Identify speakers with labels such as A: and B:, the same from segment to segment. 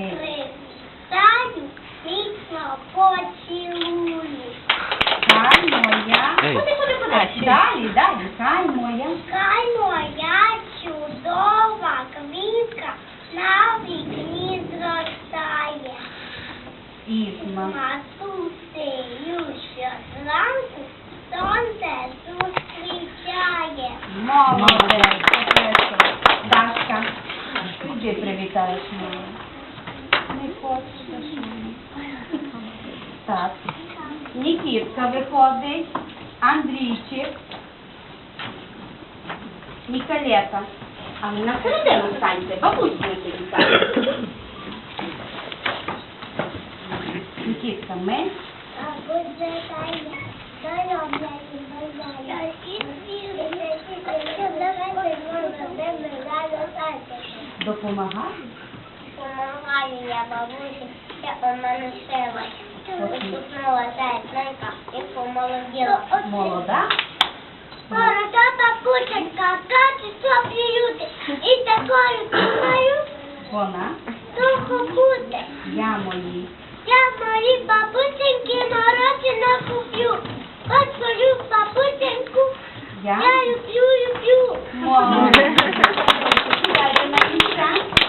A: vermelho. Sabe, ritmo, pote, Dá-lhe. Dá-lhe, dá-lhe, sai, moia. Так. Нікітка виходить. Андрійчик. Ніколета. А ви на середину станьте, бабусю собі станьте. Нікітка, ми
B: А Помагаю я бабусі, я у мене сила. Виступнула зайценька і помолоділа.
A: Молода.
B: Скоро тата кученька, качі соплі. І такою думаю,
A: Вона.
B: довго буде.
A: Я мої.
B: Я мої бабусеньки морози накуплю. От свою бабусеньку
A: Я.
B: я люблю, люблю.
A: Сідайте на місця.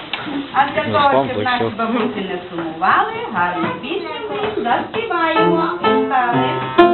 A: А для
C: Ну,
A: того, щоб наші бабусі не сумували, гарну пісню заспіваємо.
B: і
A: Пісень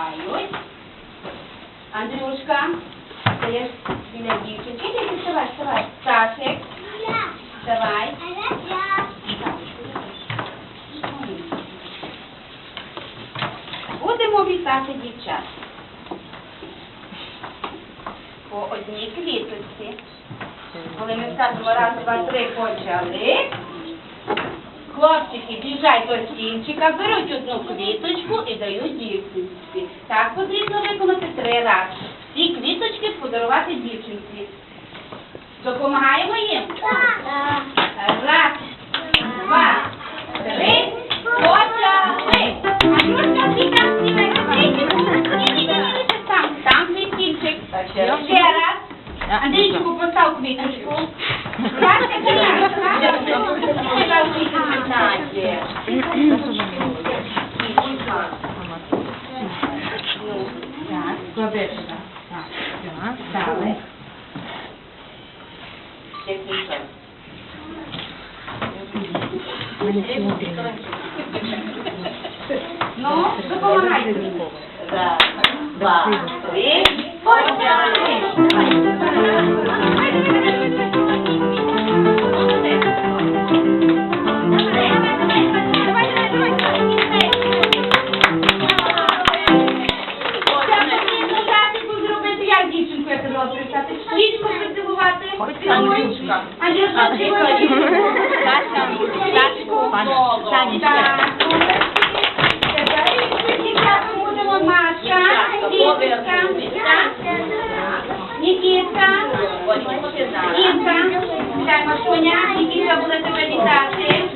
A: вітають. Андрюшка. Стоїш біля дівчинки. Іди, вставай, вставай.
B: Я я.
A: Будемо вітати дівчат. По одній квіточці. Коли ми скажемо раз, два, три, почали. Хлопчики біжать до стінчика, беруть одну квіточку і дають дівчинці. Так потрібно виконати три рази. Всі квіточки подарувати дівчинці. Допомагаємо їм.
B: Так.
A: Раз, два, три, почали. Там там, там. Ще раз. Андрійчику, постав квіточку. Краще квіточка. Постав квіточку, Надя. Ну, Так, клади сюди. Так, Так, Ще. Ну, допомагайте мені. Раз, два, три, почали. muoversi. Nikita, Nikita, stiamo sognando, Nikita volete realizzarsi?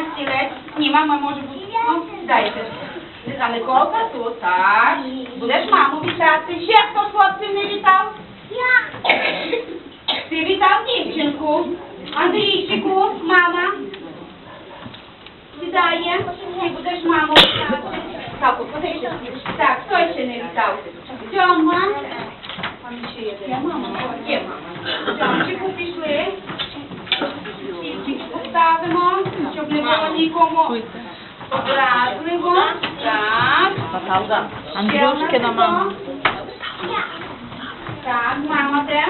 A: 15 lat, nie mama może być, no dajcie. Zamykałka tu, tak. Будеш маму вітати. Ще хто хлопців не вітав? Я. Ти вітав дівчинку. Андрійчику, мама. Вітає. Ти будеш маму вітати. Так, подивіться. Так, хто ще не вітав? Сьома. Я мама. Є мама. Сьомчику пішли. Дівчинку. Ставимо, щоб не було нікому образливо. Так.
D: Наталка. Андрюшкина мама.
A: Так, мама де?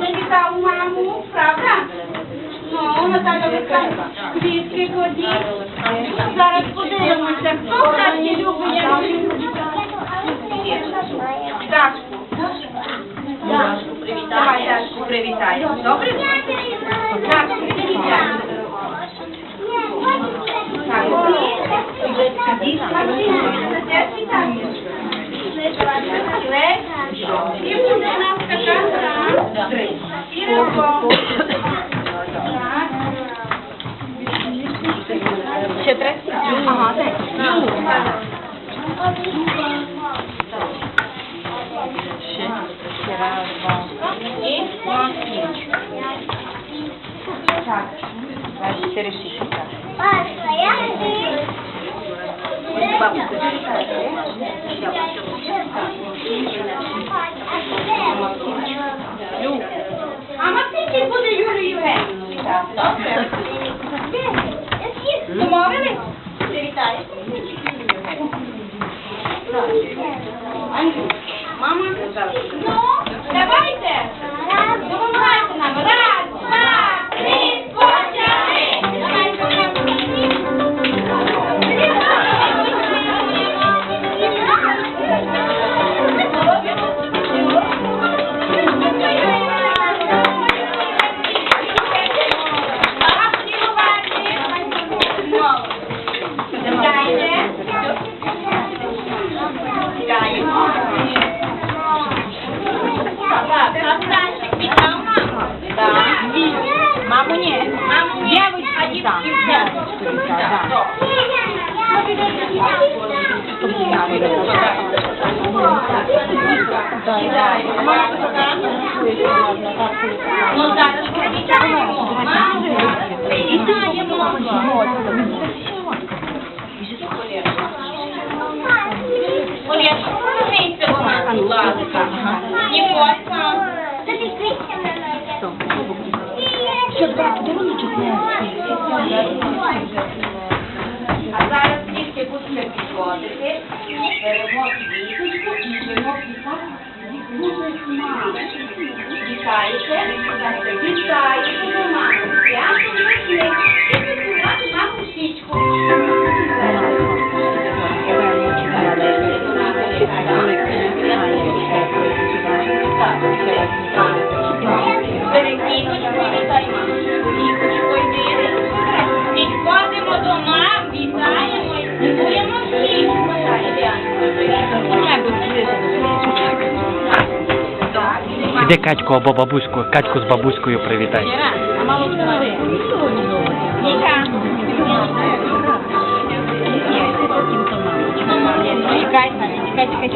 A: Не вітав маму, правда? Ну, Наталя Вікторівна, квітки кладіть. Зараз подивимося, хто краще любить, люблю. Дашку. Дашку привітай. Давай Дашку привітаємо. Добре? Дашку привітаємо. Так, і буде нам така три. І разом. Так.
D: Ще три? Ага, так. Ще. Ще раз, два.
A: І
D: Так. Два, чотири, шість. Так.
A: А Максимчик буде Юлію Євгенівну. Добре? Домовились? Андрій, Мама? Ну, зараз привітаємо. Маму. Привітаємо. Олєшко, подивіться до нас, будь ласка. Ніколька. А зараз тільки будемо підходити, беремо квіточку і йдемо вітати маму. Вітаєте? Вітаєте до мами. Свято весни. І поцілувати маму в
C: Где Катьку або бабуську, Катьку з бабуською привітай.
D: Чекай, чекай,